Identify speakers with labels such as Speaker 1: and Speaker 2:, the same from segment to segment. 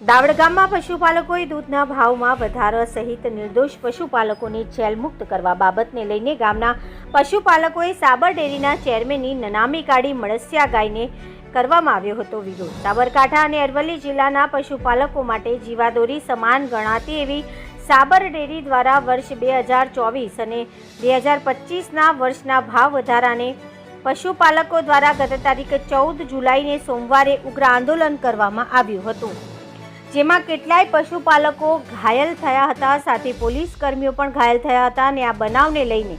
Speaker 1: દાવડ ગામમાં પશુપાલકોએ દૂધના ભાવમાં વધારો સહિત નિર્દોષ પશુપાલકોને જેલમુક્ત કરવા બાબતને લઈને ગામના પશુપાલકોએ સાબર ડેરીના ચેરમેનની નનામી કાઢી મળસિયા ગાયને કરવામાં આવ્યો હતો વિરોધ. સાબરકાંઠા અને અરવલ્લી જિલ્લાના પશુપાલકો માટે જીવાદોરી સમાન ગણાતી એવી સાબર ડેરી દ્વારા વર્ષ બે હજાર ચોવીસ અને બે હજાર પચીસના વર્ષના ભાવ વધારાને પશુપાલકો દ્વારા ગત તારીખ ચૌદ જુલાઈને સોમવારે ઉગ્ર આંદોલન કરવામાં આવ્યું હતું. જેમાં કેટલાય પશુપાલકો ઘાયલ થયા હતા, સાથે પોલીસ કર્મીઓ પણ ઘાયલ થયા હતા અને આ બનાવને લઈને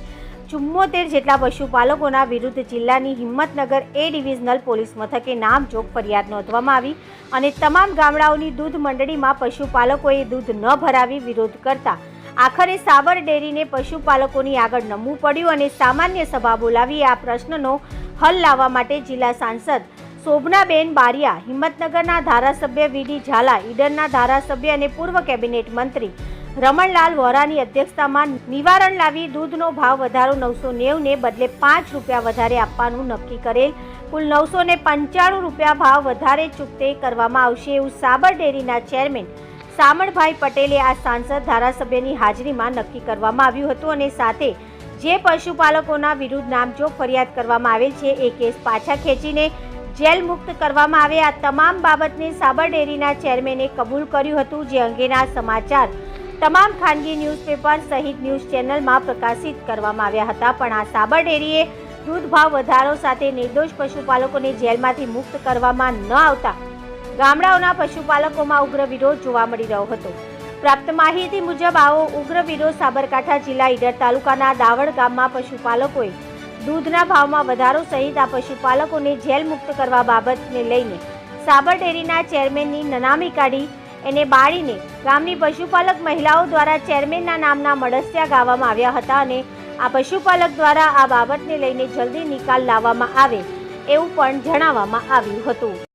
Speaker 1: ચુમ્મોતેર જેટલા પશુપાલકોના વિરુદ્ધ જિલ્લાની હિંમતનગર એ ડિવિઝનલ પોલીસ મથકે નામજોગ ફરિયાદ નોંધવામાં આવી અને તમામ ગામડાઓની દૂધ મંડળીમાં પશુપાલકોએ દૂધ ન ભરાવી વિરોધ કરતા. આખરે સાબર ડેરીને પશુપાલકોની આગળ નમવું પડ્યું અને સામાન્ય સભા બોલાવી આ પ્રશ્નનો હલ લાવવા માટે જિલ્લા સાંસદ શોભનાબેન બારિયા, હિંમતનગરના ધારાસભ્ય વીડી ઝાલા, ઈડરના ધારાસભ્ય અને પૂર્વ કેબિનેટ મંત્રી રમણલાલ વોરાની અધ્યક્ષતામાં નિવારણ લાવી દૂધનો ભાવ વધારો નવસો નેવને બદલે પાંચ રૂપિયા વધારે આપવાનું નક્કી કરેલ. કુલ નવસો ને પંચાણું રૂપિયા ભાવ વધારે ચૂકતે કરવામાં આવશે એવું સાબર ડેરીના ચેરમેન સામણભાઈ પટેલે આ સાંસદ ધારાસભ્યની હાજરીમાં નક્કી કરવામાં આવ્યું હતું અને સાથે જે પશુપાલકોના વિરુદ્ધ નામજોગ ફરિયાદ કરવામાં આવેલ છે, એ કેસ પાછા ખેંચીને જેલ મુક્ત કરવામાં આવે આ તમામ બાબતને સાબર ડેરીના ચેરમેને કબૂલ કર્યું હતું, જે અંગેના સમાચાર તમામ ખાનગી ન્યૂઝપેપર સહિત ન્યૂઝ ચેનલમાં પ્રકાશિત કરવામાં આવ્યા હતા. પણ આ સાબર ડેરીએ દૂધ ભાવ વધારો સાથે નિર્દોષ પશુપાલકોને જેલમાંથી મુક્ત કરવામાં ન આવતા ગામડાઓના પશુપાલકોમાં ઉગ્ર વિરોધ જોવા મળી રહ્યો હતો. પ્રાપ્ત માહિતી મુજબ, આવો ઉગ્ર વિરોધ સાબરકાંઠા જિલ્લા ઈડર તાલુકાના દાવડ ગામમાં પશુપાલકોએ દૂધના ભાવમાં વધારો સહિત આ પશુપાલકોને જેલ મુક્ત કરવા બાબતને લઈને સાબર ડેરીના ચેરમેનની નનામી કાઢી એને બાળીને ગામની પશુપાલક મહિલાઓ દ્વારા ચેરમેનના નામના મળસ્યા ગાવામાં આવ્યા હતા અને આ પશુપાલક દ્વારા આ બાબતને લઈને જલ્દી નિકાલ લાવવામાં આવે એવું પણ જણાવવામાં આવ્યું હતું.